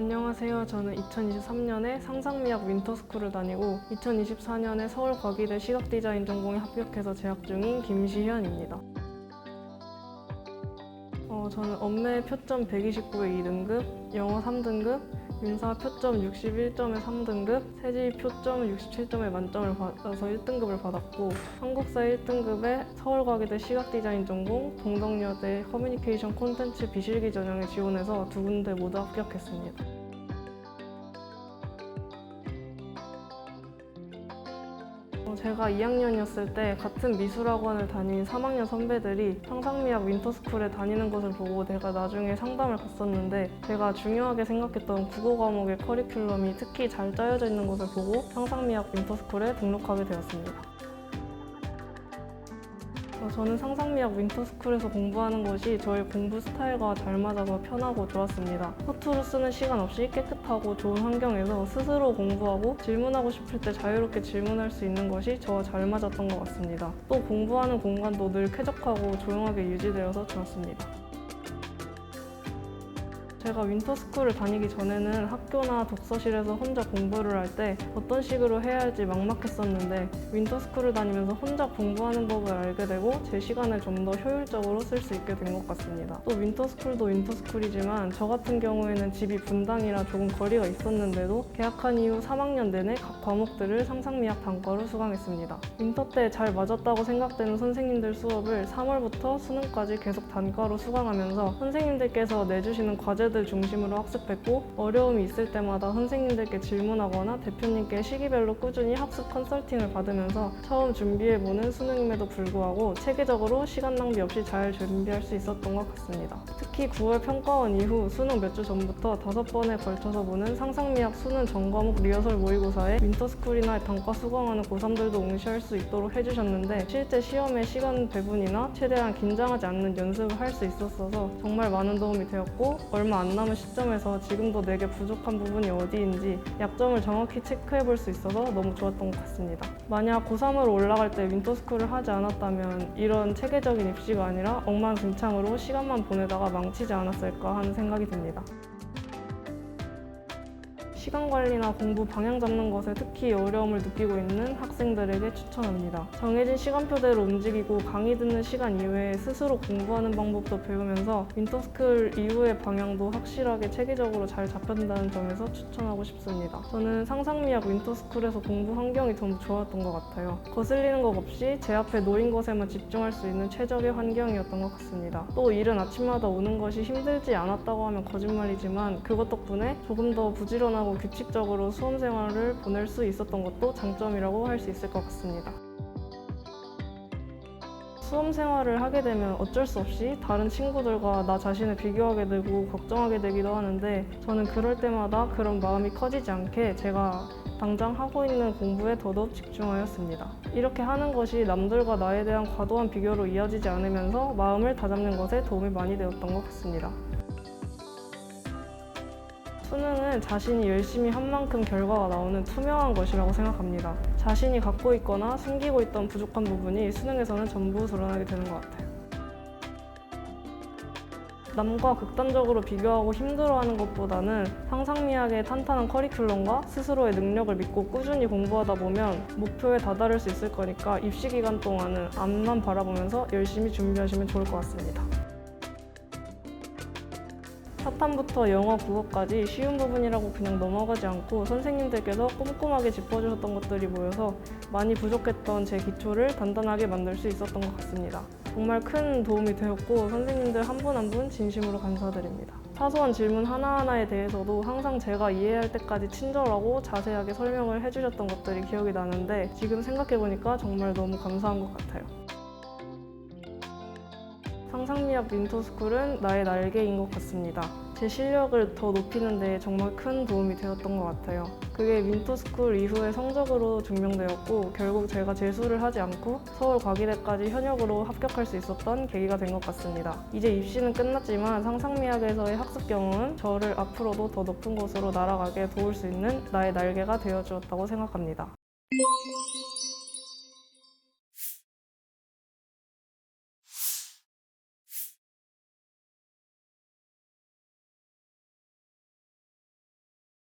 안녕하세요. 저는 2023년에 상상미학 윈터스쿨을 다니고 2024년에 서울과기대 시각디자인 전공에 합격해서 재학 중인 김시현입니다. 어, 저는 업매 표점 129에 2등급, 영어 3등급, 민사 표점 61점에 3등급, 세지 표점 67점에 만점을 받아서 1등급을 받았고 한국사 1등급에 서울과기대 시각디자인 전공, 동덕여대 커뮤니케이션 콘텐츠 비실기 전형에 지원해서 두 군데 모두 합격했습니다. 제가 2학년이었을 때 같은 미술학원을 다닌 3학년 선배들이 상상미학 윈터스쿨에 다니는 것을 보고 내가 나중에 상담을 갔었는데 제가 중요하게 생각했던 국어 과목의 커리큘럼이 특히 잘 짜여져 있는 것을 보고 상상미학 윈터스쿨에 등록하게 되었습니다. 어, 저는 상상미학 윈터스쿨에서 공부하는 것이 저의 공부 스타일과 잘 맞아서 편하고 좋았습니다. 허투루 쓰는 시간 없이 깨끗하고 좋은 환경에서 스스로 공부하고 질문하고 싶을 때 자유롭게 질문할 수 있는 것이 저와 잘 맞았던 것 같습니다. 또 공부하는 공간도 늘 쾌적하고 조용하게 유지되어서 좋았습니다. 제가 윈터스쿨을 다니기 전에는 학교나 독서실에서 혼자 공부를 할 때 어떤 식으로 해야 할지 막막했었는데 윈터스쿨을 다니면서 혼자 공부하는 법을 알게 되고 제 시간을 좀 더 효율적으로 쓸 수 있게 된 것 같습니다. 또 윈터스쿨도 윈터스쿨이지만 저 같은 경우에는 집이 분당이라 조금 거리가 있었는데도 개학한 이후 3학년 내내 각 과목들을 상상미학 단과로 수강했습니다. 윈터 때 잘 맞았다고 생각되는 선생님들 수업을 3월부터 수능까지 계속 단과로 수강하면서 선생님들께서 내주시는 과제 들 중심으로 학습했고 어려움이 있을 때마다 선생님들께 질문하거나 대표님께 시기별로 꾸준히 학습 컨설팅을 받으면서 처음 준비해보는 수능임에도 불구하고 체계적으로 시간 낭비 없이 잘 준비할 수 있었던 것 같습니다. 특히 9월 평가원 이후 수능 몇 주 전부터 다섯 번에 걸쳐서 보는 상상미학 수능 전과목 리허설 모의고사에 윈터스쿨이나 단과 수강하는 고3들도 응시할 수 있도록 해주셨는데 실제 시험의 시간 배분이나 최대한 긴장하지 않는 연습을 할 수 있었어서 정말 많은 도움이 되었고 얼마 안 남은 시점에서 지금도 내게 부족한 부분이 어디인지 약점을 정확히 체크해 볼 수 있어서 너무 좋았던 것 같습니다. 만약 고3으로 올라갈 때 윈터스쿨을 하지 않았다면 이런 체계적인 입시가 아니라 엉망진창으로 시간만 보내다가 망치지 않았을까 하는 생각이 듭니다. 시간 관리나 공부 방향 잡는 것에 특히 어려움을 느끼고 있는 학생들에게 추천합니다. 정해진 시간표대로 움직이고 강의 듣는 시간 이외에 스스로 공부하는 방법도 배우면서 윈터스쿨 이후의 방향도 확실하게 체계적으로 잘 잡힌다는 점에서 추천하고 싶습니다. 저는 상상미학 윈터스쿨에서 공부 환경이 너무 좋았던 것 같아요. 거슬리는 것 없이 제 앞에 놓인 것에만 집중할 수 있는 최적의 환경이었던 것 같습니다. 또 이른 아침마다 오는 것이 힘들지 않았다고 하면 거짓말이지만 그것 덕분에 조금 더 부지런하고 규칙적으로 수험 생활을 보낼 수 있었던 것도 장점이라고 할 수 있을 것 같습니다. 수험 생활을 하게 되면 어쩔 수 없이 다른 친구들과 나 자신을 비교하게 되고 걱정하게 되기도 하는데 저는 그럴 때마다 그런 마음이 커지지 않게 제가 당장 하고 있는 공부에 더더욱 집중하였습니다. 이렇게 하는 것이 남들과 나에 대한 과도한 비교로 이어지지 않으면서 마음을 다잡는 것에 도움이 많이 되었던 것 같습니다. 수능은 자신이 열심히 한 만큼 결과가 나오는 투명한 것이라고 생각합니다. 자신이 갖고 있거나 숨기고 있던 부족한 부분이 수능에서는 전부 드러나게 되는 것 같아요. 남과 극단적으로 비교하고 힘들어하는 것보다는 상상미학의 탄탄한 커리큘럼과 스스로의 능력을 믿고 꾸준히 공부하다 보면 목표에 다다를 수 있을 거니까 입시 기간 동안은 앞만 바라보면서 열심히 준비하시면 좋을 것 같습니다. 사탐부터 영어, 국어까지 쉬운 부분이라고 그냥 넘어가지 않고 선생님들께서 꼼꼼하게 짚어주셨던 것들이 모여서 많이 부족했던 제 기초를 단단하게 만들 수 있었던 것 같습니다. 정말 큰 도움이 되었고 선생님들 한 분 한분 진심으로 감사드립니다. 사소한 질문 하나하나에 대해서도 항상 제가 이해할 때까지 친절하고 자세하게 설명을 해주셨던 것들이 기억이 나는데 지금 생각해보니까 정말 너무 감사한 것 같아요. 상상미학 윈터스쿨은 나의 날개인 것 같습니다. 제 실력을 더 높이는 데 정말 큰 도움이 되었던 것 같아요. 그게 윈터스쿨 이후의 성적으로 증명되었고 결국 제가 재수를 하지 않고 서울과기대까지 현역으로 합격할 수 있었던 계기가 된 것 같습니다. 이제 입시는 끝났지만 상상미학에서의 학습 경험은 저를 앞으로도 더 높은 곳으로 날아가게 도울 수 있는 나의 날개가 되어주었다고 생각합니다.